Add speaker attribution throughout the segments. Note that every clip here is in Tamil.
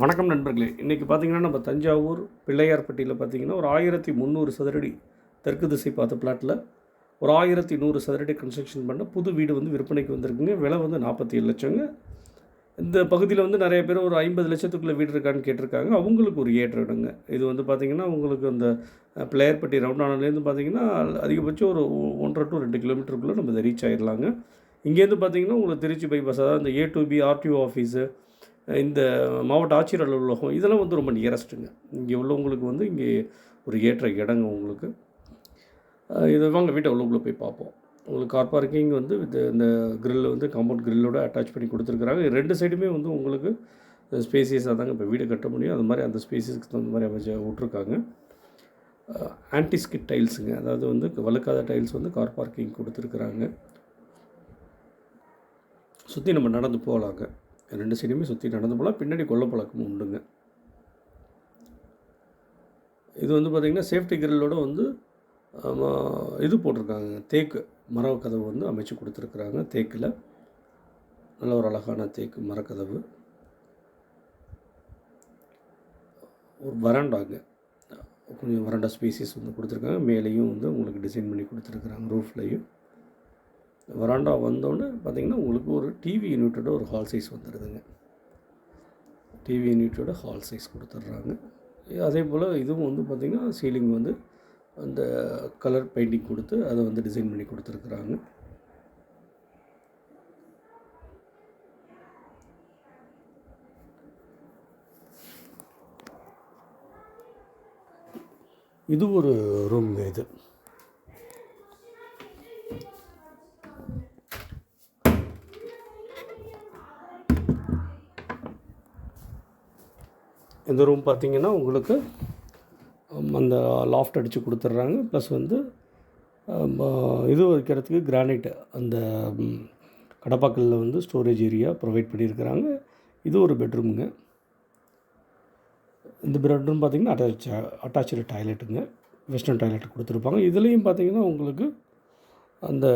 Speaker 1: வணக்கம் நண்பர்களே. இன்றைக்கி பார்த்தீங்கன்னா நம்ம தஞ்சாவூர் பிள்ளையார்பட்டியில் பார்த்தீங்கன்னா ஒரு ஆயிரத்தி முந்நூறு சதுரடி தெற்கு திசை பார்த்த பிளாட்டில் ஒரு ஆயிரத்தி நூறு சதுரடி கன்ஸ்ட்ரக்ஷன் பண்ண புது வீடு வந்து விற்பனைக்கு வந்திருக்குங்க. விலை வந்து நாற்பத்தி ஏழு லட்சங்க. இந்த பகுதியில் வந்து நிறைய பேர் ஒரு ஐம்பது லட்சத்துக்குள்ளே வீடு இருக்கான்னு கேட்டிருக்காங்க. அவங்களுக்கு ஒரு ஏற்ற இடங்க. இது வந்து பார்த்திங்கன்னா உங்களுக்கு அந்த பிள்ளையார்பட்டி ரவுண்டானாலேருந்து பார்த்தீங்கன்னா அதிகபட்சம் ஒரு ஒன்றரை டு ரெண்டு கிலோமீட்டருக்குள்ளே நம்ம இதை ரீச் ஆயிடலாங்க இங்கேருந்து பார்த்தீங்கன்னா உங்களுக்கு திருச்சி பைபாஸ் அதாவது இந்த A to B RTO office இந்த மாவட்ட ஆட்சியர் அலுவலகம் இதெல்லாம் வந்து ரொம்ப நியரஸ்ட்டுங்க இங்கே உள்ளவங்களுக்கு வந்து இங்கே ஒரு ஏற்ற இடங்க உங்களுக்கு. இது வாங்க வீட்டை உள்ளுக்குள்ளே போய் பார்ப்போம். உங்களுக்கு கார் பார்க்கிங் வந்து வித் இந்த grill வந்து காம்பவுண்ட் க்ரில்லோட அட்டாச் பண்ணி கொடுத்துருக்குறாங்க. ரெண்டு சைடுமே வந்து உங்களுக்கு ஸ்பேசியஸாக தாங்க இப்போ வீடு கட்ட முடியும். அது மாதிரி அந்த ஸ்பேசியஸ்க்கு தகுந்த மாதிரி அமைச்சு விட்ருக்காங்க ஆன்டிஸ்கிட் டைல்ஸுங்க அதாவது வந்து வழுக்காத டைல்ஸ் வந்து கார் பார்க்கிங் கொடுத்துருக்குறாங்க. சுற்றி நம்ம நடந்து போகலாங்க. ரெண்டு சைடுமே சுற்றி நடந்து போகலாம் பின்னாடி கொல்ல பழக்கமும் உண்டுங்க. இது வந்து பார்த்திங்கன்னா சேஃப்டி கிரில்லோட வந்து இது போட்டிருக்காங்க. தேக்கு மரக்கதவு கதவு வந்து அமைச்சு கொடுத்துருக்குறாங்க தேக்கில். நல்ல ஒரு அழகான தேக்கு மரக்கதவு. ஒரு வராண்டாங்க கொஞ்சம் வராண்டா ஸ்பீசிஸ் வந்து கொடுத்துருக்காங்க. மேலேயும் வந்து உங்களுக்கு டிசைன் பண்ணி கொடுத்துருக்குறாங்க ரூஃப்லேயும் வராண்டா வந்தோடனே பார்த்திங்கன்னா உங்களுக்கு ஒரு டிவி யூனிட்டோட ஒரு ஹால் சைஸ் வந்துடுதுங்க. டிவி யூனிட்டோட ஹால் சைஸ் கொடுத்துட்றாங்க. அதே போல் இதுவும் வந்து பார்த்திங்கன்னா சீலிங் வந்து அந்த கலர் பெயிண்டிங் கொடுத்து அதை வந்து டிசைன் பண்ணி கொடுத்துருக்குறாங்க. இது ஒரு ரூம்ங்க இது. இந்த ரூம் பார்த்திங்கன்னா உங்களுக்கு அந்த லாஃப்ட் அடித்து கொடுத்துட்றாங்க. ப்ளஸ் வந்து இது வைக்கிறதுக்கு கிரானைட் அந்த ம், வந்து ஸ்டோரேஜ் ஏரியா ப்ரொவைட் பண்ணியிருக்கிறாங்க. இது ஒரு பெட்ரூமுங்க இந்த பெட்ரூம் பார்த்தீங்கன்னா அட்டாச் அட்டாச்சு டாய்லெட்டுங்க வெஸ்டர்ன் டாய்லெட் கொடுத்துருப்பாங்க. இதுலேயும் பார்த்தீங்கன்னா உங்களுக்கு அந்த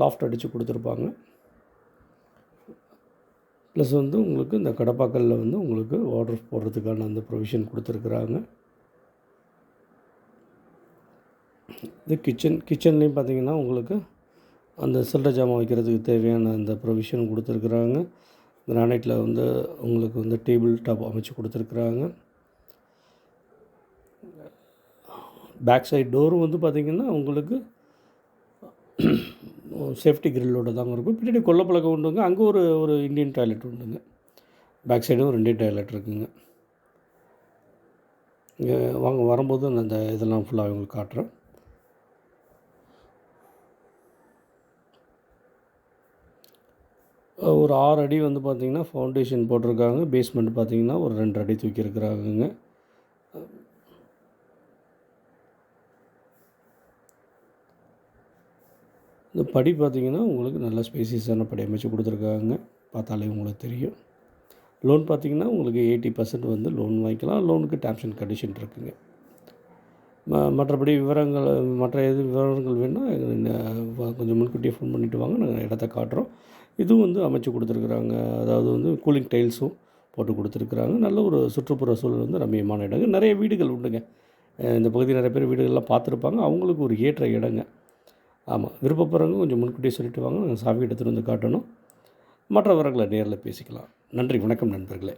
Speaker 1: லாஃப்ட் அடித்து கொடுத்துருப்பாங்க. ப்ளஸ் வந்து உங்களுக்கு இந்த கடப்பாக்கல்ல வந்து உங்களுக்கு ஆர்டர் போடுறதுக்கான அந்த ப்ரொவிஷன் கொடுத்துருக்குறாங்க. இது கிச்சன் கிச்சன்லேயும் பார்த்தீங்கன்னா உங்களுக்கு அந்த சில்லறை ஜாமான் வைக்கிறதுக்கு தேவையான அந்த ப்ரொவிஷன் கொடுத்துருக்குறாங்க. கிரானைட்டில் வந்து உங்களுக்கு வந்து டேபிள் டாப் அமைச்சு கொடுத்துருக்குறாங்க. பேக் சைடு டோரும் வந்து பார்த்திங்கன்னா உங்களுக்கு சேஃப்டி கிரில்லோட தாங்க இருக்கும். பின்னாடி கொல்லப்பழக்கம் உண்டுங்க. அங்கே ஒரு ஒரு இந்தியன் டாய்லெட் உண்டுங்க. பேக் சைடும் ஒரு டாய்லெட் இருக்குங்க. இங்கே வாங்க வரும்போது நான் அந்த இதெல்லாம் ஃபுல்லாக உங்களுக்கு காட்டுறேன். ஒரு ஆறு அடி வந்து பார்த்திங்கன்னா ஃபவுண்டேஷன் போட்டிருக்காங்க. பேஸ்மெண்ட் பார்த்திங்கன்னா ஒரு ரெண்டு அடி தூக்கியிருக்கிறாங்கங்க. இந்த படி பார்த்திங்கன்னா உங்களுக்கு நல்ல ஸ்பேசியஸான படி அமைச்சு கொடுத்துருக்காங்க. பார்த்தாலே உங்களுக்கு தெரியும். லோன் பார்த்தீங்கன்னா உங்களுக்கு எயிட்டி பர்சன்ட் வந்து லோன் வாங்கிக்கலாம். லோனுக்கு டேர்ம்ஸ் அண்ட் கண்டிஷன் இருக்குங்க. ம மற்றபடி விவரங்கள் மற்ற எது விவரங்கள் வேணால் கொஞ்சம் முன்கூட்டியே ஃபோன் பண்ணிவிட்டு வாங்க. நாங்கள் இடத்த காட்டுறோம். இதுவும் வந்து அமைச்சு கொடுத்துருக்குறாங்க. அதாவது வந்து கூலிங் டைல்ஸும் போட்டு கொடுத்துருக்குறாங்க. நல்ல ஒரு சுற்றுப்புற சூழல் வந்து ரம்மியமான இடங்க நிறைய வீடுகள் உண்டுங்க. இந்த பகுதியில் நிறைய பேர் வீடுகள்லாம் பார்த்துருப்பாங்க. அவங்களுக்கு ஒரு ஏற்ற இடங்க. ஆமாம் விருப்பப்படுறவங்க கொஞ்சம் முன்கூட்டியே சொல்லிட்டு வாங்க நாங்கள் சாவி எடுத்துகிட்டு வந்து காட்டணும். மற்ற நேரில் பேசிக்கலாம். நன்றி வணக்கம் நண்பர்களே.